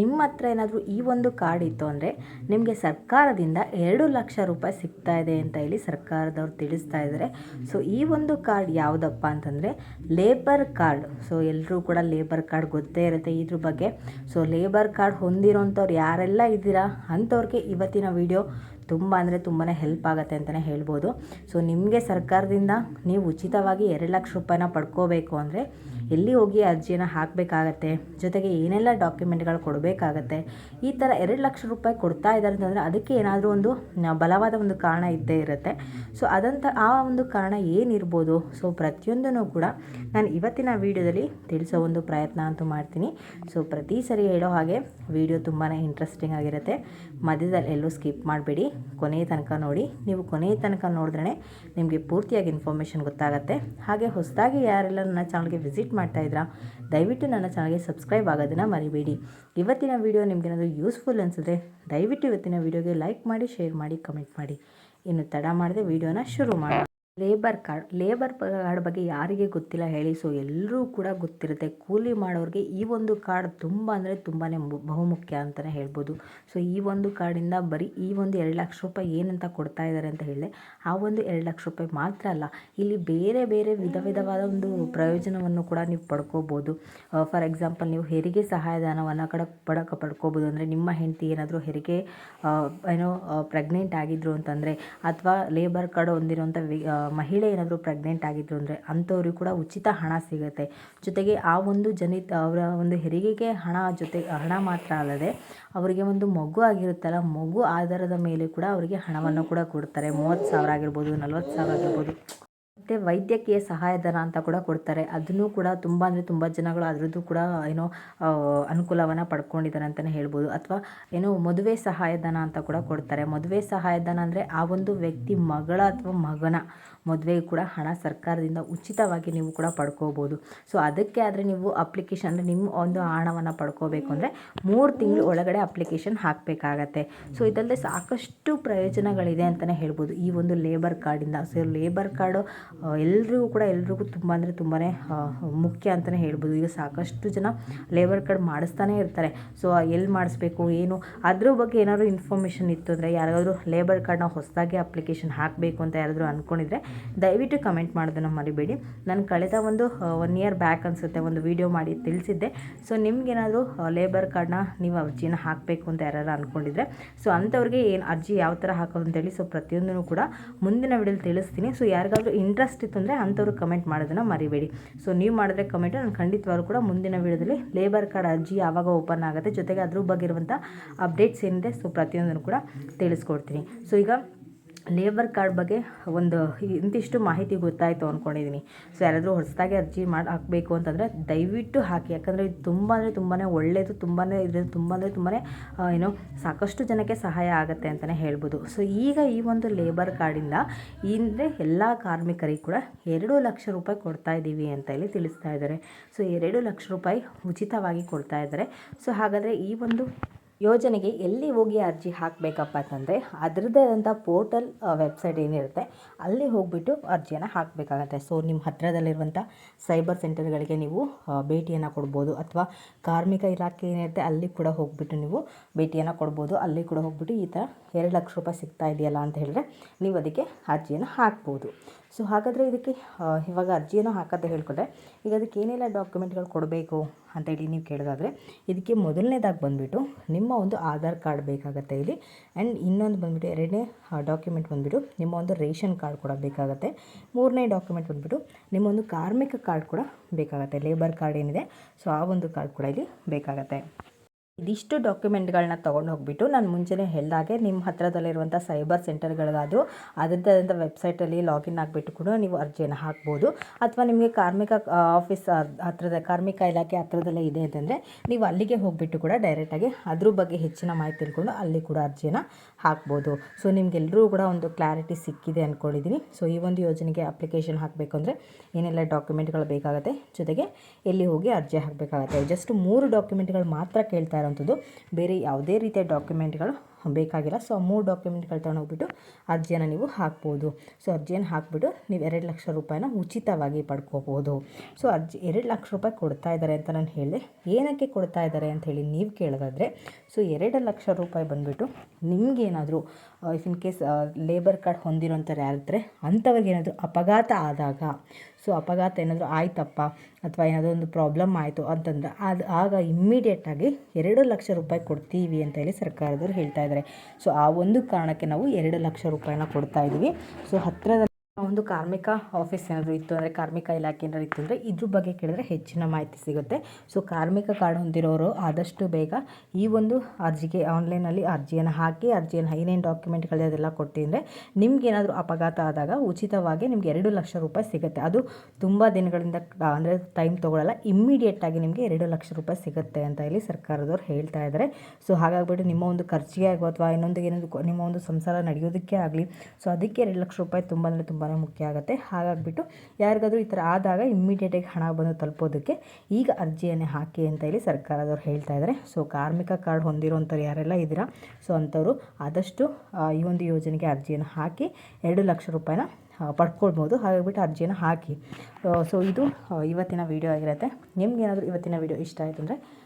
ನಿಮ್ಮ ಹತ್ರ ಏನಾದರೂ ಈ ಒಂದು ಕಾರ್ಡ್ ಇತ್ತು ಅಂದರೆ ನಿಮಗೆ ಸರ್ಕಾರದಿಂದ ಎರಡು ಲಕ್ಷ ರೂಪಾಯಿ ಸಿಗ್ತಾ ಇದೆ ಅಂತ ಹೇಳಿ ಸರ್ಕಾರದವ್ರು ತಿಳಿಸ್ತಾ ಇದ್ದಾರೆ ಸೊ ಈ ಒಂದು ಕಾರ್ಡ್ ಯಾವುದಪ್ಪ ಅಂತಂದರೆ ಲೇಬರ್ ಕಾರ್ಡ್ ಸೊ ಎಲ್ಲರೂ ಕೂಡ ಲೇಬರ್ ಕಾರ್ಡ್ ಗೊತ್ತೇ ಇರುತ್ತೆ ಇದ್ರ ಬಗ್ಗೆ. ಸೊ ಲೇಬರ್ ಕಾರ್ಡ್ ಹೊಂದಿರೋಂಥವ್ರು ಯಾರೆಲ್ಲ ಇದ್ದೀರಾ? ಅಂಥವ್ರಿಗೆ ಇವತ್ತಿನ ವಿಡಿಯೋ ತುಂಬ ಅಂದರೆ ತುಂಬಾ ಹೆಲ್ಪ್ ಆಗುತ್ತೆ ಅಂತಲೇ ಹೇಳ್ಬೋದು. ಸೊ ನಿಮಗೆ ಸರ್ಕಾರದಿಂದ ನೀವು ಉಚಿತವಾಗಿ ಎರಡು ಲಕ್ಷ ರೂಪಾಯಿನ ಪಡ್ಕೋಬೇಕು ಅಂದರೆ ಎಲ್ಲಿ ಹೋಗಿ ಅರ್ಜಿಯನ್ನು ಹಾಕಬೇಕಾಗತ್ತೆ? ಜೊತೆಗೆ ಏನೆಲ್ಲ ಡಾಕ್ಯುಮೆಂಟ್ಗಳು ಕೊಡಬೇಕಾಗತ್ತೆ. ಈ ಥರ ಎರಡು ಲಕ್ಷ ರೂಪಾಯಿ ಕೊಡ್ತಾ ಇದ್ದಾರೆ ಅಂತಂದರೆ ಅದಕ್ಕೆ ಏನಾದರೂ ಒಂದು ಬಲವಾದ ಒಂದು ಕಾರಣ ಇದ್ದೇ ಇರುತ್ತೆ. ಸೊ ಅದಂಥ ಆ ಒಂದು ಕಾರಣ ಏನಿರ್ಬೋದು? ಸೊ, ಪ್ರತಿಯೊಂದನ್ನು ಕೂಡ ನಾನು ಇವತ್ತಿನ ವಿಡಿಯೋದಲ್ಲಿ ತಿಳಿಸೋ ಒಂದು ಪ್ರಯತ್ನ ಅಂತೂ ಮಾಡ್ತೀನಿ. ಸೊ, ಪ್ರತಿ ಸರಿ ಹೇಳೋ ಹಾಗೆ ವಿಡಿಯೋ ತುಂಬಾ ಇಂಟ್ರೆಸ್ಟಿಂಗ್ ಆಗಿರುತ್ತೆ. ಮಧ್ಯದಲ್ಲಿ ಎಲ್ಲೂ ಸ್ಕಿಪ್ ಮಾಡಬೇಡಿ. ಕೊನೆಯ ತನಕ ನೋಡಿ. ನೀವು ಕೊನೆಯ ತನಕ ನೋಡಿದ್ರೆ ನಿಮಗೆ ಪೂರ್ತಿಯಾಗಿ ಇನ್ಫಾರ್ಮೇಷನ್ ಗೊತ್ತಾಗುತ್ತೆ. ಹಾಗೆ ಹೊಸದಾಗಿ ಯಾರೆಲ್ಲ ನನ್ನ ಚಾನಲ್ಗೆ ವಿಸಿಟ್ ಮಾಡ್ತಾ ಇದ್ದೀರಾ ದಯವಿಟ್ಟು ನನ್ನ ಚಾನಲ್ಗೆ ಸಬ್ಸ್ಕ್ರೈಬ್ ಆಗೋದನ್ನು ಮರಿಬೇಡಿ. ಇವತ್ತಿನ ವಿಡಿಯೋ ನಿಮಗೇನಾದರೂ ಯೂಸ್ಫುಲ್ ಅನಿಸಿದ್ರೆ ದಯವಿಟ್ಟು ಇವತ್ತಿನ ವಿಡಿಯೋಗೆ ಲೈಕ್ ಮಾಡಿ ಶೇರ್ ಮಾಡಿ ಕಮೆಂಟ್ ಮಾಡಿ. ಇನ್ನು ತಡ ಮಾಡದೆ ವಿಡಿಯೋನ ಶುರು ಮಾಡೋಣ. ಲೇಬರ್ ಕಾರ್ಡ್ ಲೇಬರ್ ಕಾರ್ಡ್ ಬಗ್ಗೆ ಯಾರಿಗೆ ಗೊತ್ತಿಲ್ಲ ಹೇಳಿ ಸೊ ಎಲ್ಲರೂ ಕೂಡ ಗೊತ್ತಿರುತ್ತೆ. ಕೂಲಿ ಮಾಡೋರಿಗೆ ಈ ಒಂದು ಕಾರ್ಡ್ ತುಂಬ ಅಂದರೆ ತುಂಬಾ ಬಹುಮುಖ್ಯ ಅಂತಲೇ ಹೇಳ್ಬೋದು. ಸೊ ಈ ಒಂದು ಕಾರ್ಡಿಂದ ಬರೀ ಈ ಒಂದು ಎರಡು ಲಕ್ಷ ರೂಪಾಯಿ ಏನಂತ ಕೊಡ್ತಾ ಇದ್ದಾರೆ ಅಂತ ಹೇಳಿದೆ ಆ ಒಂದು ಎರಡು ಲಕ್ಷ ರೂಪಾಯಿ ಮಾತ್ರ ಅಲ್ಲ, ಇಲ್ಲಿ ಬೇರೆ ಬೇರೆ ವಿಧ ವಿಧವಾದ ಒಂದು ಪ್ರಯೋಜನವನ್ನು ಕೂಡ ನೀವು ಪಡ್ಕೋಬೋದು. ಫಾರ್ ಎಕ್ಸಾಂಪಲ್ ನೀವು ಹೆರಿಗೆ ಸಹಾಯಧನವನ್ನು ಕಡ, ಪಡಕ, ಪಡ್ಕೋಬೋದು ಅಂದರೆ ನಿಮ್ಮ ಹೆಂಡತಿ ಏನಾದರೂ ಹೆರಿಗೆ ಏನೋ ಪ್ರೆಗ್ನೆಂಟ್ ಆಗಿದ್ರು ಅಂತಂದರೆ, ಅಥವಾ ಲೇಬರ್ ಕಾರ್ಡ್ ಹೊಂದಿರುವಂಥ ಮಹಿಳೆ ಏನಾದರೂ ಪ್ರೆಗ್ನೆಂಟ್ ಆಗಿದ್ರು ಅಂದರೆ ಅಂಥವ್ರಿಗೆ ಕೂಡ ಉಚಿತ ಹಣ ಸಿಗುತ್ತೆ. ಜೊತೆಗೆ ಆ ಒಂದು ಜನಿತ ಅವರ ಒಂದು ಹೆರಿಗೆಗೆ ಹಣ ಜೊತೆ ಹಣ ಮಾತ್ರ ಅಲ್ಲದೆ ಅವರಿಗೆ ಒಂದು ಮಗು ಆಗಿರುತ್ತಲ್ಲ, ಮಗು ಆಧಾರದ ಮೇಲೆ ಕೂಡ ಅವರಿಗೆ ಹಣವನ್ನು ಕೂಡ ಕೊಡ್ತಾರೆ. ಮೂವತ್ತು ಸಾವಿರ ಆಗಿರ್ಬೋದು, ನಲ್ವತ್ತು ಸಾವಿರ ಆಗಿರ್ಬೋದು. ಮತ್ತು ವೈದ್ಯಕೀಯ ಸಹಾಯಧನ ಅಂತ ಕೂಡ ಕೊಡ್ತಾರೆ. ಅದನ್ನು ಕೂಡ ತುಂಬ ಅಂದರೆ ತುಂಬ ಜನಗಳು ಅದರದ್ದು ಕೂಡ, ಏನೋ ಅನುಕೂಲವನ್ನು ಪಡ್ಕೊಂಡಿದ್ದಾರೆ ಅಂತಲೇ ಹೇಳ್ಬೋದು. ಅಥವಾ, ಏನೋ, ಮದುವೆ ಸಹಾಯಧನ ಅಂತ ಕೂಡ ಕೊಡ್ತಾರೆ. ಮದುವೆ ಸಹಾಯಧನ ಅಂದರೆ ಆ ಒಂದು ವ್ಯಕ್ತಿ ಮಗಳ ಅಥವಾ ಮಗನ ಮದುವೆಗೆ ಕೂಡ ಹಣ ಸರ್ಕಾರದಿಂದ ಉಚಿತವಾಗಿ ನೀವು ಕೂಡ ಪಡ್ಕೋಬೋದು. ಸೊ, ಅದಕ್ಕೆ ಆದರೆ ನೀವು ಅಪ್ಲಿಕೇಶನ್ ಅಂದರೆ ನಿಮ್ಮ ಒಂದು ಹಣವನ್ನು ಪಡ್ಕೋಬೇಕು ಅಂದರೆ ಮೂರು ತಿಂಗಳು ಒಳಗಡೆ ಅಪ್ಲಿಕೇಶನ್ ಹಾಕಬೇಕಾಗತ್ತೆ. ಸೊ ಇದಲ್ಲದೆ ಸಾಕಷ್ಟು ಪ್ರಯೋಜನಗಳಿದೆ ಅಂತಲೇ ಹೇಳ್ಬೋದು. ಈ ಒಂದು ಲೇಬರ್ ಕಾರ್ಡಿಂದ. ಸೊ, ಲೇಬರ್ ಕಾರ್ಡು ಎಲ್ರಿಗೂ ಕೂಡ ಎಲ್ರಿಗೂ ತುಂಬ ಅಂದರೆ ತುಂಬಾ ಮುಖ್ಯ ಅಂತಲೇ ಹೇಳ್ಬೋದು. ಈಗ ಸಾಕಷ್ಟು ಜನ ಲೇಬರ್ ಕಾರ್ಡ್ ಮಾಡಿಸ್ತಾನೆ ಇರ್ತಾರೆ. ಸೊ ಎಲ್ಲಿ ಮಾಡಿಸ್ಬೇಕು, ಏನು? ಅದ್ರ ಬಗ್ಗೆ ಏನಾದರೂ ಇನ್ಫಾರ್ಮೇಷನ್ ಇತ್ತು ಅಂದರೆ ಯಾರಾದರೂ ಲೇಬರ್ ಕಾರ್ಡ್ನ ಹೊಸದಾಗಿ ಅಪ್ಲಿಕೇಶನ್ ಹಾಕಬೇಕು ಅಂತ ಯಾರಾದರೂ ಅಂದ್ಕೊಂಡಿದ್ರೆ ದಯವಿಟ್ಟು ಕಮೆಂಟ್ ಮಾಡೋದನ್ನು ಮರಿಬೇಡಿ. ನಾನು ಕಳೆದ ಒಂದು ಒನ್ ಇಯರ್ ಬ್ಯಾಕ್ ಅನಿಸುತ್ತೆ, ಒಂದು ವಿಡಿಯೋ ಮಾಡಿ ತಿಳಿಸಿದ್ದೆ. ಸೊ ನಿಮಗೇನಾದರೂ ಲೇಬರ್ ಕಾರ್ಡ್ನ ನೀವು ಅರ್ಜಿನ ಹಾಕಬೇಕು ಅಂತ ಯಾರು ಅಂದ್ಕೊಂಡಿದ್ರೆ ಸೊ ಅಂಥವ್ರಿಗೆ ಏನು ಅರ್ಜಿ ಯಾವ ಥರ ಹಾಕೋದು ಅಂತೇಳಿ ಸೊ ಪ್ರತಿಯೊಂದನ್ನು ಕೂಡ ಮುಂದಿನ ವಿಡಿಯೋಲಿ ತಿಳಿಸ್ತೀನಿ. ಸೊ ಯಾರಿಗಾದ್ರೂ ಇಂಟ್ರೆಸ್ಟ್ ಇತ್ತು ಅಂದರೆ ಅಂಥವ್ರು ಕಮೆಂಟ್ ಮಾಡೋದನ್ನು ಮರಿಬೇಡಿ. ಸೊ ನೀವು ಮಾಡಿದ್ರೆ ಕಮೆಂಟು ನಾನು ಖಂಡಿತವಾಗ್ಲೂ ಕೂಡ ಮುಂದಿನ ವಿಡಿಯೋದಲ್ಲಿ ಲೇಬರ್ ಕಾರ್ಡ್ ಅರ್ಜಿ ಯಾವಾಗ ಓಪನ್ ಆಗುತ್ತೆ ಜೊತೆಗೆ ಅದ್ರ ಬಗ್ಗೆ ಇರುವಂಥ ಅಪ್ಡೇಟ್ಸ್ ಏನಿದೆ ಸೊ ಪ್ರತಿಯೊಂದನ್ನು ಕೂಡ ತಿಳಿಸ್ಕೊಡ್ತೀನಿ. ಸೊ ಈಗ ಲೇಬರ್ ಕಾರ್ಡ್ ಬಗ್ಗೆ ಒಂದು ಇಂತಿಷ್ಟು ಮಾಹಿತಿ ಗೊತ್ತಾಯಿತು ಅಂದ್ಕೊಂಡಿದ್ದೀನಿ ಸೊ ಯಾರಾದರೂ ಹೊಸದಾಗಿ ಅರ್ಜಿ ಮಾಡಿ ಹಾಕಬೇಕು ಅಂತಂದರೆ ದಯವಿಟ್ಟು ಹಾಕಿ. ಯಾಕಂದರೆ ಇದು ತುಂಬ ಅಂದರೆ ತುಂಬಾ ಒಳ್ಳೆಯದು ತುಂಬಾ ಇದು, ತುಂಬ ಅಂದರೆ ತುಂಬಾ ಏನೋ ಸಾಕಷ್ಟು ಜನಕ್ಕೆ ಸಹಾಯ ಆಗುತ್ತೆ ಅಂತಲೇ ಹೇಳ್ಬೋದು. ಸೊ ಈಗ ಈ ಒಂದು ಲೇಬರ್ ಕಾರ್ಡಿಂದ ಅಂದರೆ ಎಲ್ಲ ಕಾರ್ಮಿಕರಿಗೆ ಕೂಡ ಎರಡು ಲಕ್ಷ ರೂಪಾಯಿ ಕೊಡ್ತಾ ಇದ್ದೀವಿ ಅಂತ ಹೇಳಿ ತಿಳಿಸ್ತಾ ಇದ್ದಾರೆ. ಸೊ ಎರಡು ಲಕ್ಷ ರೂಪಾಯಿ ಉಚಿತವಾಗಿ ಕೊಡ್ತಾ ಇದ್ದಾರೆ. ಸೊ ಹಾಗಾದರೆ ಈ ಒಂದು ಯೋಜನೆಗೆ ಎಲ್ಲಿ ಹೋಗಿ ಅರ್ಜಿ ಹಾಕಬೇಕಪ್ಪ ಅಂತಂದರೆ ಅದರದ್ದೇ ಆದಂಥ ಪೋರ್ಟಲ್ ವೆಬ್ಸೈಟ್ ಏನಿರುತ್ತೆ, ಅಲ್ಲಿ ಹೋಗಿಬಿಟ್ಟು ಅರ್ಜಿಯನ್ನು ಹಾಕಬೇಕಾಗತ್ತೆ. ಸೊ ನಿಮ್ಮ ಹತ್ತಿರದಲ್ಲಿರುವಂಥ ಸೈಬರ್ ಸೆಂಟರ್ಗಳಿಗೆ ನೀವು ಭೇಟಿಯನ್ನು ಕೊಡ್ಬೋದು. ಅಥವಾ ಕಾರ್ಮಿಕ ಇಲಾಖೆ ಏನಿರುತ್ತೆ, ಅಲ್ಲಿ ಕೂಡ ಹೋಗಿಬಿಟ್ಟು ನೀವು ಭೇಟಿಯನ್ನು ಕೊಡ್ಬೋದು. ಅಲ್ಲಿ ಕೂಡ ಹೋಗಿಬಿಟ್ಟು ಈ ಥರ ಎರಡು ಲಕ್ಷ ರೂಪಾಯಿ ಸಿಗ್ತಾ ಇದೆಯಲ್ಲ ಅಂತ ಹೇಳಿದ್ರೆ, ನೀವು ಅದಕ್ಕೆ ಅರ್ಜಿಯನ್ನು ಹಾಕ್ಬೋದು. ಸೊ ಹಾಗಾದರೆ ಇದಕ್ಕೆ ಇವಾಗ ಅರ್ಜಿಯನ್ನು ಹಾಕೋದು ಹೇಳ್ಕೊಂಡ್ರೆ, ಈಗ ಅದಕ್ಕೆ ಏನೆಲ್ಲ ಡಾಕ್ಯುಮೆಂಟ್ಗಳು ಕೊಡಬೇಕು ಅಂತೇಳಿ ನೀವು ಕೇಳೋದಾದರೆ, ಇದಕ್ಕೆ ಮೊದಲನೇದಾಗಿ ಬಂದುಬಿಟ್ಟು ನಿಮ್ಮ ಒಂದು ಆಧಾರ್ ಕಾರ್ಡ್ ಬೇಕಾಗುತ್ತೆ ಇಲ್ಲಿ. ಆ್ಯಂಡ್ ಇನ್ನೊಂದು ಬಂದುಬಿಟ್ಟು, ಎರಡನೇ ಡಾಕ್ಯುಮೆಂಟ್ ಬಂದುಬಿಟ್ಟು ನಿಮ್ಮ ಒಂದು ರೇಷನ್ ಕಾರ್ಡ್ ಕೂಡ ಬೇಕಾಗುತ್ತೆ. ಮೂರನೇ ಡಾಕ್ಯುಮೆಂಟ್ ಬಂದುಬಿಟ್ಟು ನಿಮ್ಮ ಒಂದು ಕಾರ್ಮಿಕ ಕಾರ್ಡ್ ಕೂಡ ಬೇಕಾಗುತ್ತೆ. ಲೇಬರ್ ಕಾರ್ಡ್ ಏನಿದೆ, ಸೊ ಆ ಒಂದು ಕಾರ್ಡ್ ಕೂಡ ಇಲ್ಲಿ ಬೇಕಾಗುತ್ತೆ. ಇದಿಷ್ಟು ಡಾಕ್ಯುಮೆಂಟ್ಗಳನ್ನ ತೊಗೊಂಡು ಹೋಗ್ಬಿಟ್ಟು ನಾನು ಮುಂಚೆನೇ ಹೇಳಿದಾಗೆ ನಿಮ್ಮ ಹತ್ರದಲ್ಲಿರುವಂಥ ಸೈಬರ್ ಸೆಂಟರ್ಗಳಿಗಾದರೂ ಅದರದ್ದೇ ಆದಂಥ ವೆಬ್ಸೈಟಲ್ಲಿ ಲಾಗಿನ್ ಆಗಿಬಿಟ್ಟು ಕೂಡ ನೀವು ಅರ್ಜಿಯನ್ನು ಹಾಕ್ಬೋದು. ಅಥವಾ ನಿಮಗೆ ಕಾರ್ಮಿಕ ಆಫೀಸ್ ಹತ್ರದ, ಕಾರ್ಮಿಕ ಇಲಾಖೆ ಹತ್ರದಲ್ಲೇ ಇದೆ ಅಂತಂದರೆ ನೀವು ಅಲ್ಲಿಗೆ ಹೋಗಿಬಿಟ್ಟು ಕೂಡ ಡೈರೆಕ್ಟಾಗಿ ಅದ್ರ ಬಗ್ಗೆ ಹೆಚ್ಚಿನ ಮಾಹಿತಿ ತಿಳ್ಕೊಂಡು ಅಲ್ಲಿ ಕೂಡ ಅರ್ಜಿಯನ್ನು ಹಾಕ್ಬೋದು. ಸೊ ನಿಮಗೆಲ್ಲರೂ ಕೂಡ ಒಂದು ಕ್ಲಾರಿಟಿ ಸಿಕ್ಕಿದೆ ಅಂದ್ಕೊಂಡಿದ್ದೀನಿ ಸೊ ಈ ಒಂದು ಯೋಜನೆಗೆ ಅಪ್ಲಿಕೇಶನ್ ಹಾಕಬೇಕು ಅಂದರೆ ಏನೆಲ್ಲ ಡಾಕ್ಯುಮೆಂಟ್ಗಳು ಬೇಕಾಗುತ್ತೆ ಜೊತೆಗೆ ಎಲ್ಲಿ ಹೋಗಿ ಅರ್ಜಿ ಹಾಕಬೇಕಾಗತ್ತೆ. ಜಸ್ಟ್ ಮೂರು ಡಾಕ್ಯುಮೆಂಟ್ಗಳು ಮಾತ್ರ ಕೇಳ್ತಾ ಇರೋವಂಥದ್ದು ಬೇರೆ ಯಾವುದೇ ರೀತಿಯ ಡಾಕ್ಯುಮೆಂಟ್ಗಳು ಬೇಕಾಗಿಲ್ಲ. ಸೊ ಮೂರು ಡಾಕ್ಯುಮೆಂಟ್ಗಳು ತೊಗೊಂಡೋಗ್ಬಿಟ್ಟು ಅರ್ಜಿಯನ್ನು ನೀವು ಹಾಕ್ಬೋದು. ಸೊ, ಅರ್ಜಿಯನ್ನು ಹಾಕ್ಬಿಟ್ಟು ನೀವು ಎರಡು ಲಕ್ಷ ರೂಪಾಯಿನ ಉಚಿತವಾಗಿ ಪಡ್ಕೋಬೋದು. ಸೊ, ಅರ್ಜಿ ಎರಡು ಲಕ್ಷ ರೂಪಾಯಿ ಕೊಡ್ತಾ ಇದ್ದಾರೆ ಅಂತ ನಾನು ಹೇಳಿದೆ. ಏನಕ್ಕೆ ಕೊಡ್ತಾ ಇದ್ದಾರೆ ಅಂತ ಹೇಳಿ ನೀವು ಕೇಳೋದಾದರೆ, ಸೊ, ಎರಡು ಲಕ್ಷ ರೂಪಾಯಿ ಬಂದುಬಿಟ್ಟು ನಿಮಗೇನಾದರೂ, if in case labour card ಹೊಂದಿರೋಂಥವ್ರು ಯಾರಿದ್ರೆ ಅಂಥವ್ರಿಗೆ ಏನಾದರೂ ಅಪಘಾತ ಆದಾಗ ಸೊ ಅಪಘಾತ ಏನಾದರೂ ಆಯ್ತಪ್ಪ ಅಥವಾ ಏನಾದರೂ ಒಂದು ಪ್ರಾಬ್ಲಮ್ ಆಯಿತು ಅಂತಂದ್ರೆ ಅದು ಆಗ ಇಮ್ಮಿಡಿಯೇಟಾಗಿ ಎರಡು ಲಕ್ಷ ರೂಪಾಯಿ ಕೊಡ್ತೀವಿ ಅಂತ ಹೇಳಿ ಸರ್ಕಾರದವ್ರು ಹೇಳ್ತಾ ಇದ್ದಾರೆ ಸೊ ಆ ಒಂದು ಕಾರಣಕ್ಕೆ ನಾವು ಎರಡು ಲಕ್ಷ ರೂಪಾಯಿನ ಕೊಡ್ತಾ ಇದ್ದೀವಿ ಸೊ ಹತ್ತಿರದ ಒಂದು ಕಾರ್ಮಿಕ ಆಫೀಸ್ ಏನಾದರೂ ಇತ್ತು ಅಂದರೆ ಕಾರ್ಮಿಕ ಇಲಾಖೆ ಏನಾದರೂ ಇತ್ತು ಅಂದರೆ ಇದ್ರ ಬಗ್ಗೆ ಕೇಳಿದ್ರೆ ಹೆಚ್ಚಿನ ಮಾಹಿತಿ ಸಿಗುತ್ತೆ. ಸೊ ಕಾರ್ಮಿಕ ಕಾರ್ಡ್ ಹೊಂದಿರೋರು ಆದಷ್ಟು ಬೇಗ ಈ ಒಂದು ಅರ್ಜಿಗೆ ಆನ್ಲೈನಲ್ಲಿ ಅರ್ಜಿಯನ್ನು ಹಾಕಿ, ಅರ್ಜಿಯನ್ನು ಏನೇನು ಡಾಕ್ಯುಮೆಂಟ್ಗಳು ಅದೆಲ್ಲ ಕೊಟ್ಟಿದ್ರೆ ನಿಮ್ಗೆ ಏನಾದರೂ ಅಪಘಾತ ಆದಾಗ ಉಚಿತವಾಗಿ ನಿಮಗೆ ಎರಡು ಲಕ್ಷ ರೂಪಾಯಿ ಸಿಗುತ್ತೆ. ಅದು ತುಂಬ ದಿನಗಳಿಂದ ಅಂದರೆ ಟೈಮ್ ತೊಗೊಳ್ಳಲ್ಲ ಇಮ್ಮಿಡಿಯೇಟಾಗಿ ನಿಮಗೆ ಎರಡು ಲಕ್ಷ ರೂಪಾಯಿ ಸಿಗುತ್ತೆ ಅಂತ ಹೇಳಿ ಸರ್ಕಾರದವ್ರು ಹೇಳ್ತಾ ಇದ್ದಾರೆ ಸೊ ಹಾಗಾಗ್ಬಿಟ್ಟು ನಿಮ್ಮ ಒಂದು ಖರ್ಚಿಗೆ ಆಗೋ ಅಥವಾ ಇನ್ನೊಂದು ಏನಾದರೂ ನಿಮ್ಮ ಒಂದು ಸಂಸಾರ ನಡೆಯೋದಕ್ಕೆ ಆಗಲಿ ಸೊ ಅದಕ್ಕೆ ಎರಡು ಲಕ್ಷ ರೂಪಾಯಿ ತುಂಬ ಅಂದರೆ ತುಂಬಾ ಮುಖ್ಯ ಆಗುತ್ತೆ. ಹಾಗಾಗಿಬಿಟ್ಟು ಯಾರಿಗಾದರೂ ಈ ಥರ ಆದಾಗ ಇಮ್ಮಿಡಿಯೇಟಾಗಿ ಹಣ ಬಂದು ತಲುಪೋದಕ್ಕೆ ಈಗ ಅರ್ಜಿಯನ್ನೇ ಹಾಕಿ ಅಂತ ಹೇಳಿ ಸರ್ಕಾರದವ್ರು ಹೇಳ್ತಾ ಇದ್ದಾರೆ. ಸೊ ಕಾರ್ಮಿಕ ಕಾರ್ಡ್ ಹೊಂದಿರೋಂಥವ್ರು ಯಾರೆಲ್ಲ ಇದ್ದೀರಾ? ಸೊ ಅಂಥವ್ರು ಆದಷ್ಟು ಈ ಒಂದು ಯೋಜನೆಗೆ ಅರ್ಜಿಯನ್ನು ಹಾಕಿ ಎರಡು ಲಕ್ಷ ರೂಪಾಯಿನ ಪಡ್ಕೊಳ್ಬೋದು. ಹಾಗಾಗಿಬಿಟ್ಟು ಅರ್ಜಿಯನ್ನು ಹಾಕಿ. ಸೊ ಇದು ಇವತ್ತಿನ ವಿಡಿಯೋ ಆಗಿರುತ್ತೆ. ನಿಮ್ಗೆ ಏನಾದರೂ ಇವತ್ತಿನ ವಿಡಿಯೋ ಇಷ್ಟ ಆಯಿತು ಅಂದರೆ